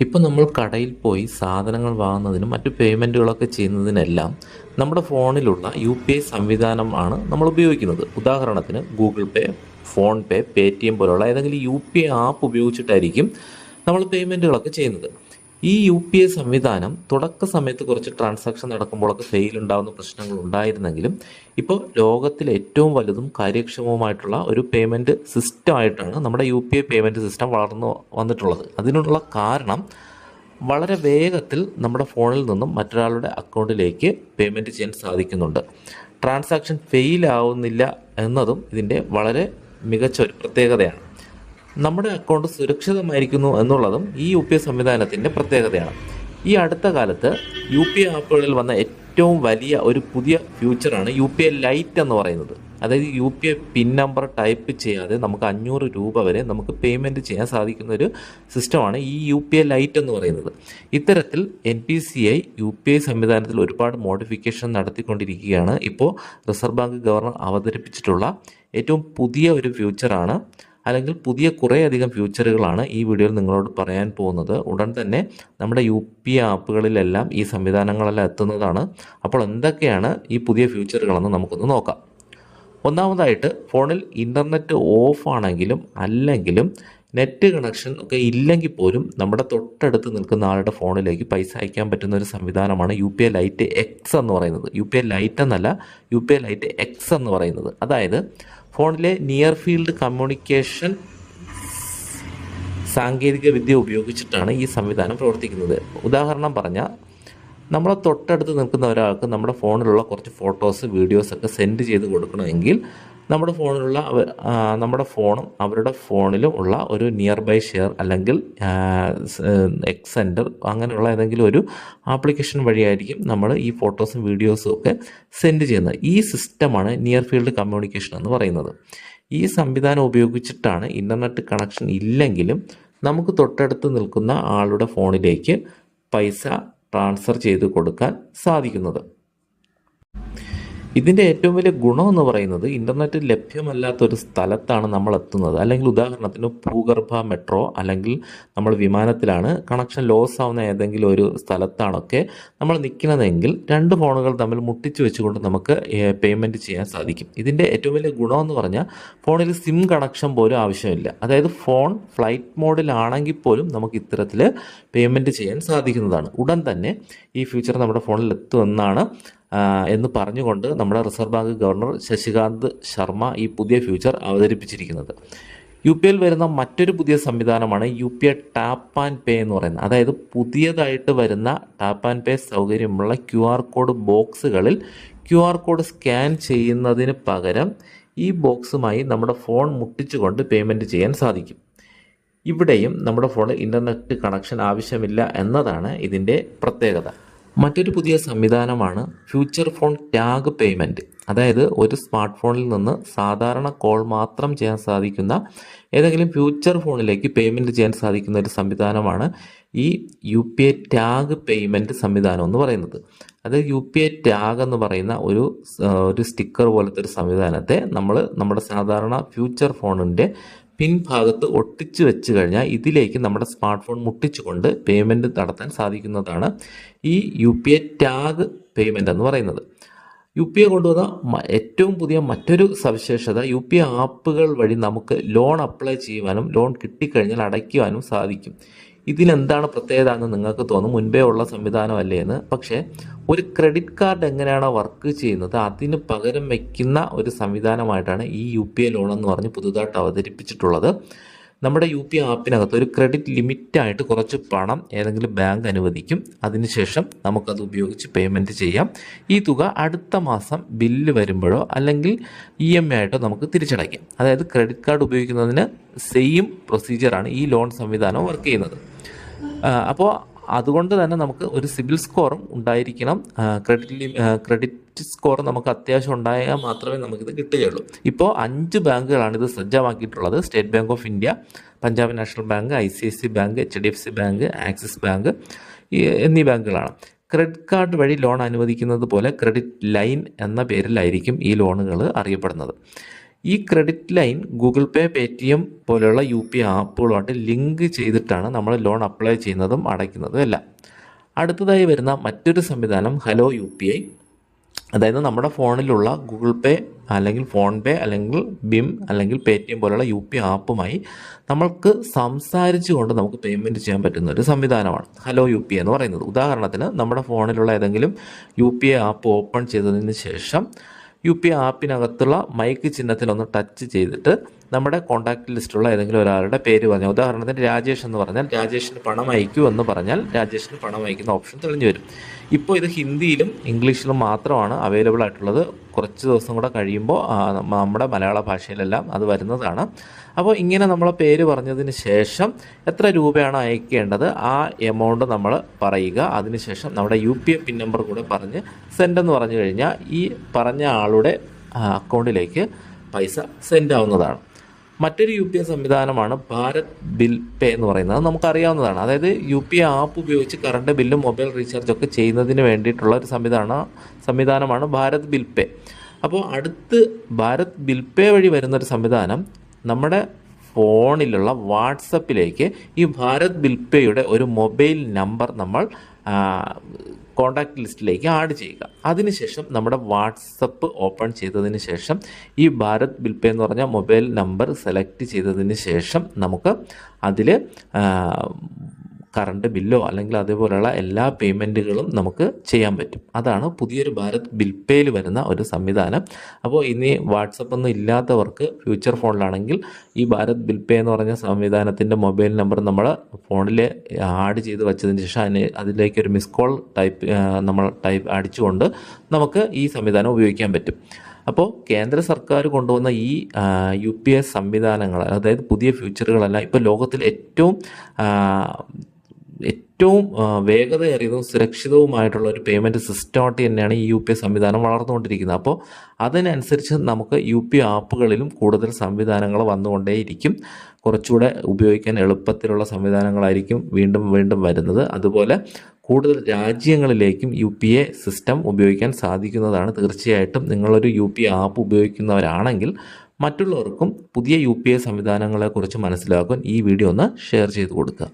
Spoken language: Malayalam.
ഇപ്പോൾ നമ്മൾ കടയിൽ പോയി സാധനങ്ങൾ വാങ്ങുന്നതിനും മറ്റു പേയ്മെന്റുകളൊക്കെ ചെയ്യുന്നതിനെല്ലാം നമ്മുടെ ഫോണിലുള്ള യു പി ഐ സംവിധാനമാണ് നമ്മൾ ഉപയോഗിക്കുന്നത്. ഉദാഹരണത്തിന് ഗൂഗിൾ പേ PhonePe Paytm പോലുള്ള ഏതെങ്കിലും യു പി ഐ ആപ്പ് ഉപയോഗിച്ചിട്ടായിരിക്കും നമ്മൾ പേയ്മെന്റുകളൊക്കെ ചെയ്യുന്നത്. ഈ യു പി ഐ സംവിധാനം തുടക്ക സമയത്ത് കുറച്ച് ട്രാൻസാക്ഷൻ നടക്കുമ്പോഴൊക്കെ ഫെയിൽ ഉണ്ടാകുന്ന പ്രശ്നങ്ങൾ ഉണ്ടായിരുന്നെങ്കിലും ഇപ്പോൾ ലോകത്തിലെ ഏറ്റവും വലുതും കാര്യക്ഷമവുമായിട്ടുള്ള ഒരു പേയ്മെന്റ് സിസ്റ്റമായിട്ടാണ് നമ്മുടെ U P I payment system വളർന്നു വന്നിട്ടുള്ളത്. അതിനുള്ള കാരണം വളരെ വേഗത്തിൽ നമ്മുടെ ഫോണിൽ നിന്നും മറ്റൊരാളുടെ അക്കൗണ്ടിലേക്ക് പേയ്മെന്റ് ചെയ്യാൻ സാധിക്കുന്നുണ്ട്. ട്രാൻസാക്ഷൻ ഫെയിൽ ആവുന്നില്ല എന്നതും ഇതിന്റെ വളരെ മികച്ച ഒരു പ്രത്യേകതയാണ്. നമ്മുടെ അക്കൗണ്ട് സുരക്ഷിതമായിരിക്കുന്നു എന്നുള്ളതും ഈ യു പി ഐ സംവിധാനത്തിന്റെ പ്രത്യേകതയാണ്. ഈ അടുത്ത കാലത്ത് യു പി ഐ ആപ്പുകളിൽ വന്ന ഏറ്റവും വലിയ ഒരു പുതിയ ഫ്യൂച്ചറാണ് യു പി ഐ ലൈറ്റ് എന്ന് പറയുന്നത്. അതായത് U P I PIN number type ചെയ്യാതെ നമുക്ക് അഞ്ഞൂറ് രൂപ വരെ നമുക്ക് പേയ്മെന്റ് ചെയ്യാൻ സാധിക്കുന്ന ഒരു സിസ്റ്റമാണ് ഈ യു പി ഐ ലൈറ്റ് എന്ന് പറയുന്നത്. ഇത്തരത്തിൽ N P C I U P I സംവിധാനത്തിൽ ഒരുപാട് മോഡിഫിക്കേഷൻ നടത്തിക്കൊണ്ടിരിക്കുകയാണ്. ഇപ്പോൾ റിസർവ് ബാങ്ക് ഗവർണർ അവതരിപ്പിച്ചിട്ടുള്ള ഏറ്റവും പുതിയ ഒരു ഫ്യൂച്ചറാണ് അല്ലെങ്കിൽ പുതിയ കുറേയധികം ഫ്യൂച്ചറുകളാണ് ഈ വീഡിയോയിൽ നിങ്ങളോട് പറയാൻ പോകുന്നത്. ഉടൻ തന്നെ നമ്മുടെ യു പി ആപ്പുകളിലെല്ലാം ഈ സംവിധാനങ്ങളെല്ലാം എത്തുന്നതാണ്. അപ്പോൾ എന്തൊക്കെയാണ് ഈ പുതിയ ഫ്യൂച്ചറുകളെന്ന് നമുക്കൊന്ന് നോക്കാം. ഒന്നാമതായിട്ട് ഫോണിൽ ഇന്റർനെറ്റ് ഓഫ് ആണെങ്കിലും അല്ലെങ്കിലും നെറ്റ് കണക്ഷൻ ഒക്കെ ഇല്ലെങ്കിൽ പോലും നമ്മുടെ തൊട്ടടുത്ത് നിൽക്കുന്ന ആളുടെ ഫോണിലേക്ക് പൈസ അയക്കാൻ പറ്റുന്ന ഒരു സംവിധാനമാണ് U P I lite X എന്ന് പറയുന്നത്. യു പി ഐ ലൈറ്റ് എന്നല്ല U P I lite X എന്ന് പറയുന്നത്. അതായത് ഫോണിലെ നിയർ ഫീൽഡ് കമ്മ്യൂണിക്കേഷൻ സാങ്കേതിക വിദ്യ ഉപയോഗിച്ചിട്ടാണ് ഈ സംവിധാനം പ്രവർത്തിക്കുന്നത്. ഉദാഹരണം പറഞ്ഞാൽ നമ്മളെ തൊട്ടടുത്ത് നിൽക്കുന്ന ഒരാൾക്ക് നമ്മുടെ ഫോണിലുള്ള കുറച്ച് ഫോട്ടോസ് വീഡിയോസ് ഒക്കെ സെൻഡ് ചെയ്ത് കൊടുക്കണമെങ്കിൽ നമ്മുടെ ഫോണിലുള്ള നമ്മുടെ ഫോണും അവരുടെ ഫോണിലും ഉള്ള ഒരു നിയർ ബൈ ഷെയർ അല്ലെങ്കിൽ എക്സ് സെന്റർ അങ്ങനെയുള്ള ഏതെങ്കിലും ഒരു ആപ്ലിക്കേഷൻ വഴിയായിരിക്കും നമ്മൾ ഈ ഫോട്ടോസും വീഡിയോസും ഒക്കെ സെൻഡ് ചെയ്യുന്നത്. ഈ സിസ്റ്റമാണ് നിയർ ഫീൽഡ് കമ്മ്യൂണിക്കേഷൻ എന്ന് പറയുന്നത്. ഈ സംവിധാനം ഉപയോഗിച്ചിട്ടാണ് ഇന്റർനെറ്റ് കണക്ഷൻ ഇല്ലെങ്കിലും നമുക്ക് തൊട്ടടുത്ത് നിൽക്കുന്ന ആളുടെ ഫോണിലേക്ക് പൈസ ട്രാൻസ്ഫർ ചെയ്ത് കൊടുക്കാൻ സാധിക്കുന്നത്. ഇതിന്റെ ഏറ്റവും വലിയ ഗുണം എന്ന് പറയുന്നത് ഇന്റർനെറ്റ് ലഭ്യമല്ലാത്ത ഒരു സ്ഥലത്താണ് നമ്മൾ എത്തുന്നത്. അല്ലെങ്കിൽ ഉദാഹരണത്തിന് ഭൂഗർഭ മെട്രോ അല്ലെങ്കിൽ നമ്മൾ വിമാനത്തിലാണ് കണക്ഷൻ ലോസ് ആവുന്ന ഏതെങ്കിലും ഒരു സ്ഥലത്താണൊക്കെ നമ്മൾ നിൽക്കുന്നതെങ്കിൽ രണ്ട് ഫോണുകൾ തമ്മിൽ മുട്ടിച്ച് വെച്ചുകൊണ്ട് നമുക്ക് പേയ്മെന്റ് ചെയ്യാൻ സാധിക്കും. ഇതിന്റെ ഏറ്റവും വലിയ ഗുണം എന്ന് പറഞ്ഞാൽ ഫോണിൽ സിം കണക്ഷൻ പോലും ആവശ്യമില്ല. അതായത് ഫോൺ ഫ്ലൈറ്റ് മോഡിലാണെങ്കിൽ പോലും നമുക്ക് ഇത്തരത്തിൽ പേയ്മെന്റ് ചെയ്യാൻ സാധിക്കുന്നതാണ്. ഉടൻ തന്നെ ഈ ഫ്യൂച്ചർ നമ്മുടെ ഫോണിൽ എത്തുമെന്നാണ് എന്ന് പറഞ്ഞുകൊണ്ട് നമ്മുടെ Reserve Bank governor Shashikant Sharma ഈ പുതിയ ഫ്യൂച്ചർ അവതരിപ്പിച്ചിരിക്കുന്നത്. യു പി ഐയിൽ വരുന്ന മറ്റൊരു പുതിയ സംവിധാനമാണ് U P I tap and pay എന്ന് പറയുന്നത്. അതായത് പുതിയതായിട്ട് വരുന്ന ടാപ്പ് ആൻഡ് പേ സൗകര്യമുള്ള ക്യു ആർ കോഡ് ബോക്സുകളിൽ ക്യു ആർ കോഡ് സ്കാൻ ചെയ്യുന്നതിന് പകരം ഈ ബോക്സുമായി നമ്മുടെ ഫോൺ മുട്ടിച്ചുകൊണ്ട് പേയ്മെന്റ് ചെയ്യാൻ സാധിക്കും. ഇവിടെയും നമ്മുടെ ഫോണിൽ ഇന്റർനെറ്റ് കണക്ഷൻ ആവശ്യമില്ല എന്നതാണ് ഇതിന്റെ പ്രത്യേകത. മറ്റൊരു പുതിയ സംവിധാനമാണ് ഫ്യൂച്ചർ ഫോൺ ടാഗ് പേയ്മെന്റ് അതായത് ഒരു സ്മാർട്ട് ഫോണിൽ നിന്ന് സാധാരണ കോൾ മാത്രം ചെയ്യാൻ സാധിക്കുന്ന ഏതെങ്കിലും ഫ്യൂച്ചർ ഫോണിലേക്ക് പേയ്മെന്റ് ചെയ്യാൻ സാധിക്കുന്ന ഒരു സംവിധാനമാണ് ഈ U P I tag payment സംവിധാനം എന്ന് പറയുന്നത്. അത് യു പി ഐ ടാഗ് എന്ന് പറയുന്ന ഒരു ഒരു സ്റ്റിക്കർ പോലത്തെ ഒരു സംവിധാനത്തെ നമ്മൾ നമ്മുടെ സാധാരണ ഫ്യൂച്ചർ ഫോണിന്റെ പിൻഭാഗത്ത് ഒട്ടിച്ച് വെച്ച് കഴിഞ്ഞാൽ ഇതിലേക്ക് നമ്മുടെ സ്മാർട്ട് ഫോൺ മുട്ടിച്ചുകൊണ്ട് പേയ്മെന്റ് നടത്താൻ സാധിക്കുന്നതാണ് ഈ U P I tag payment എന്ന് പറയുന്നത്. യു പി ഐ കൊണ്ടുവന്ന ഏറ്റവും പുതിയ മറ്റൊരു സവിശേഷത യു പി ഐ ആപ്പുകൾ വഴി നമുക്ക് ലോൺ അപ്ലൈ ചെയ്യുവാനും ലോൺ കിട്ടിക്കഴിഞ്ഞാൽ അടയ്ക്കുവാനും സാധിക്കും. ഇതിനെന്താണ് പ്രത്യേകത എന്ന് നിങ്ങൾക്ക് തോന്നും? മുൻപേ ഉള്ള സംവിധാനമല്ലേ എന്ന്. പക്ഷേ ഒരു ക്രെഡിറ്റ് കാർഡ് എങ്ങനെയാണ് വർക്ക് ചെയ്യുന്നത്? അതിന് പകരം വയ്ക്കുന്ന ഒരു സംവിധാനമായിട്ടാണ് ഈ യു പി ഐ ലോൺ എന്ന് പറഞ്ഞ് പുതുതായിട്ട് അവതരിപ്പിച്ചിട്ടുള്ളത്. നമ്മുടെ യു പി ആപ്പിനകത്ത് ഒരു ക്രെഡിറ്റ് ലിമിറ്റായിട്ട് കുറച്ച് പണം ഏതെങ്കിലും ബാങ്ക് അനുവദിക്കും. അതിനുശേഷം നമുക്കത് ഉപയോഗിച്ച് പേയ്മെന്റ് ചെയ്യാം. ഈ തുക അടുത്ത മാസം ബില്ല് വരുമ്പോഴോ അല്ലെങ്കിൽ ഇ എം ഐ ആയിട്ടോ നമുക്ക് തിരിച്ചടയ്ക്കാം. അതായത് ക്രെഡിറ്റ് കാർഡ് ഉപയോഗിക്കുന്നതിന് സെയിം പ്രൊസീജിയറാണ് ഈ ലോൺ സംവിധാനം വർക്ക് ചെയ്യുന്നത്. അപ്പോൾ അതുകൊണ്ട് തന്നെ നമുക്ക് ഒരു സിബിൽ സ്കോറും ഉണ്ടായിരിക്കണം. ക്രെഡിറ്റ് ക്രെഡിറ്റ് സ്കോർ നമുക്ക് അത്യാവശ്യം ഉണ്ടായാൽ മാത്രമേ നമുക്കിത് കിട്ടുകയുള്ളൂ. ഇപ്പോൾ അഞ്ച് ബാങ്കുകളാണ് ഇത് സജ്ജമാക്കിയിട്ടുള്ളത്. State bank of India Punjab national bank I C I C bank H D F C bank Axis bank എന്നീ ബാങ്കുകളാണ്. ക്രെഡിറ്റ് കാർഡ് വഴി ലോൺ അനുവദിക്കുന്നത് പോലെ ക്രെഡിറ്റ് ലൈൻ എന്ന പേരിലായിരിക്കും ഈ ലോണുകൾ അറിയപ്പെടുന്നത്. ഈ credit line Google Pay Paytm പോലെയുള്ള യു പി ആപ്പുകളുമായിട്ട് ലിങ്ക് ചെയ്തിട്ടാണ് നമ്മൾ ലോൺ അപ്ലൈ ചെയ്യുന്നതും അടയ്ക്കുന്നതും എല്ലാം. അടുത്തതായി വരുന്ന മറ്റൊരു സംവിധാനം ഹലോ യു പി ഐ അതായത് നമ്മുടെ ഫോണിലുള്ള ഗൂഗിൾ പേ അല്ലെങ്കിൽ ഫോൺ പേ അല്ലെങ്കിൽ ബിം അല്ലെങ്കിൽ പേ ടി എം പോലെയുള്ള യു പി ആപ്പുമായി നമ്മൾക്ക് സംസാരിച്ചുകൊണ്ട് നമുക്ക് പേയ്മെന്റ് ചെയ്യാൻ പറ്റുന്ന ഒരു സംവിധാനമാണ് ഹലോ യു പി എന്ന് പറയുന്നത്. ഉദാഹരണത്തിന് നമ്മുടെ ഫോണിലുള്ള ഏതെങ്കിലും U P I app open ചെയ്തതിന് ശേഷം യു പി ആപ്പിനകത്തുള്ള മൈക്ക് ചിഹ്നത്തിൽ ഒന്ന് ടച്ച് ചെയ്തിട്ട് നമ്മുടെ കോൺടാക്ട് ലിസ്റ്റുള്ള ഏതെങ്കിലും ഒരാളുടെ പേര് പറഞ്ഞാൽ ഉദാഹരണത്തിന് രാജേഷ് എന്ന് പറഞ്ഞാൽ രാജേഷിന് പണം അയക്കൂ എന്ന് പറഞ്ഞാൽ രാജേഷിന് പണം അയക്കുന്ന ഓപ്ഷൻ തെളിഞ്ഞു വരും. ഇപ്പോൾ ഇത് ഹിന്ദിയിലും ഇംഗ്ലീഷിലും മാത്രമാണ് അവൈലബിൾ ആയിട്ടുള്ളത്. കുറച്ച് ദിവസം കൂടെ കഴിയുമ്പോൾ നമ്മുടെ മലയാള ഭാഷയിലെല്ലാം അത് വരുന്നതാണ്. അപ്പോൾ ഇങ്ങനെ നമ്മളെ പേര് പറഞ്ഞതിന് ശേഷം എത്ര രൂപയാണ് അയക്കേണ്ടത്? ആ എമൗണ്ട് നമ്മൾ പറയുക. അതിനുശേഷം നമ്മുടെ U P A PIN number കൂടെ പറഞ്ഞ് സെൻഡ് എന്ന് പറഞ്ഞു കഴിഞ്ഞാൽ ഈ പറഞ്ഞ ആളുടെ അക്കൗണ്ടിലേക്ക് പൈസ സെൻഡ് ആവുന്നതാണ്. മറ്റൊരു യു പി ഐ സംവിധാനമാണ് ഭാരത് ബിൽ പേ എന്ന് പറയുന്നത്. നമുക്കറിയാവുന്നതാണ്. അതായത് യു പി ഐ ആപ്പ് ഉപയോഗിച്ച് കറണ്ട് ബില്ലും മൊബൈൽ റീചാർജ് ഒക്കെ ചെയ്യുന്നതിന് വേണ്ടിയിട്ടുള്ള ഒരു സംവിധാന സംവിധാനമാണ് ഭാരത് ബിൽ പേ. അപ്പോൾ അടുത്ത് ഭാരത് ബിൽ പേ വഴി വരുന്നൊരു സംവിധാനം നമ്മുടെ ഫോണിലുള്ള വാട്സപ്പിലേക്ക് ഈ ഭാരത് ബിൽ പേയുടെ ഒരു മൊബൈൽ നമ്പർ നമ്മൾ കോണ്ടാക്ട് ലിസ്റ്റിലേക്ക് ആഡ് ചെയ്യുക. അതിനുശേഷം നമ്മുടെ വാട്സപ്പ് ഓപ്പൺ ചെയ്തതിന് ശേഷം ഈ ഭാരത് ബിൽ പേ എന്ന് പറഞ്ഞ മൊബൈൽ നമ്പർ സെലക്ട് ചെയ്തതിന് ശേഷം നമുക്ക് അതിൽ കറണ്ട് ബില്ലോ അല്ലെങ്കിൽ അതേപോലെയുള്ള എല്ലാ പേയ്മെന്റുകളും നമുക്ക് ചെയ്യാൻ പറ്റും. അതാണ് പുതിയൊരു ഭാരത് ബിൽ പേയിൽ വരുന്ന ഒരു സംവിധാനം. അപ്പോൾ ഇനി വാട്സപ്പ് ഒന്നും ഇല്ലാത്തവർക്ക് ഫ്യൂച്ചർ ഫോണിലാണെങ്കിൽ ഈ ഭാരത് ബിൽ പേ എന്ന് പറഞ്ഞ സംവിധാനത്തിന്റെ മൊബൈൽ നമ്പർ നമ്മൾ ഫോണിൽ ആഡ് ചെയ്ത് വെച്ചതിന് ശേഷം അതിന് അതിലേക്ക് ഒരു മിസ് കോൾ ടൈപ്പ് നമ്മൾ ടൈപ്പ് അടിച്ചുകൊണ്ട് നമുക്ക് ഈ സംവിധാനം ഉപയോഗിക്കാൻ പറ്റും. അപ്പോൾ കേന്ദ്ര സർക്കാർ കൊണ്ടുവന്ന ഈ യു പി എസ് സംവിധാനങ്ങൾ അതായത് പുതിയ ഫ്യൂച്ചറുകളെല്ലാം ഇപ്പോൾ ലോകത്തിൽ ഏറ്റവും ഏറ്റവും വേഗതയേറിയതും സുരക്ഷിതവുമായിട്ടുള്ള ഒരു പേയ്മെന്റ് സിസ്റ്റമായിട്ട് തന്നെയാണ് ഈ യു പി ഐ സംവിധാനം വളർന്നുകൊണ്ടിരിക്കുന്നത്. അപ്പോൾ അതിനനുസരിച്ച് നമുക്ക് യു പി ആപ്പുകളിലും കൂടുതൽ സംവിധാനങ്ങൾ വന്നുകൊണ്ടേയിരിക്കും. കുറച്ചുകൂടെ ഉപയോഗിക്കാൻ എളുപ്പത്തിലുള്ള സംവിധാനങ്ങളായിരിക്കും വീണ്ടും വീണ്ടും വരുന്നത്. അതുപോലെ കൂടുതൽ രാജ്യങ്ങളിലേക്കും യു പി എ സിസ്റ്റം ഉപയോഗിക്കാൻ സാധിക്കുന്നതാണ്. തീർച്ചയായിട്ടും നിങ്ങളൊരു യു പി ആപ്പ് ഉപയോഗിക്കുന്നവരാണെങ്കിൽ മറ്റുള്ളവർക്കും പുതിയ യു പി ഐ സംവിധാനങ്ങളെക്കുറിച്ച് മനസ്സിലാക്കാൻ ഈ വീഡിയോ ഒന്ന് ഷെയർ ചെയ്ത് കൊടുക്കുക.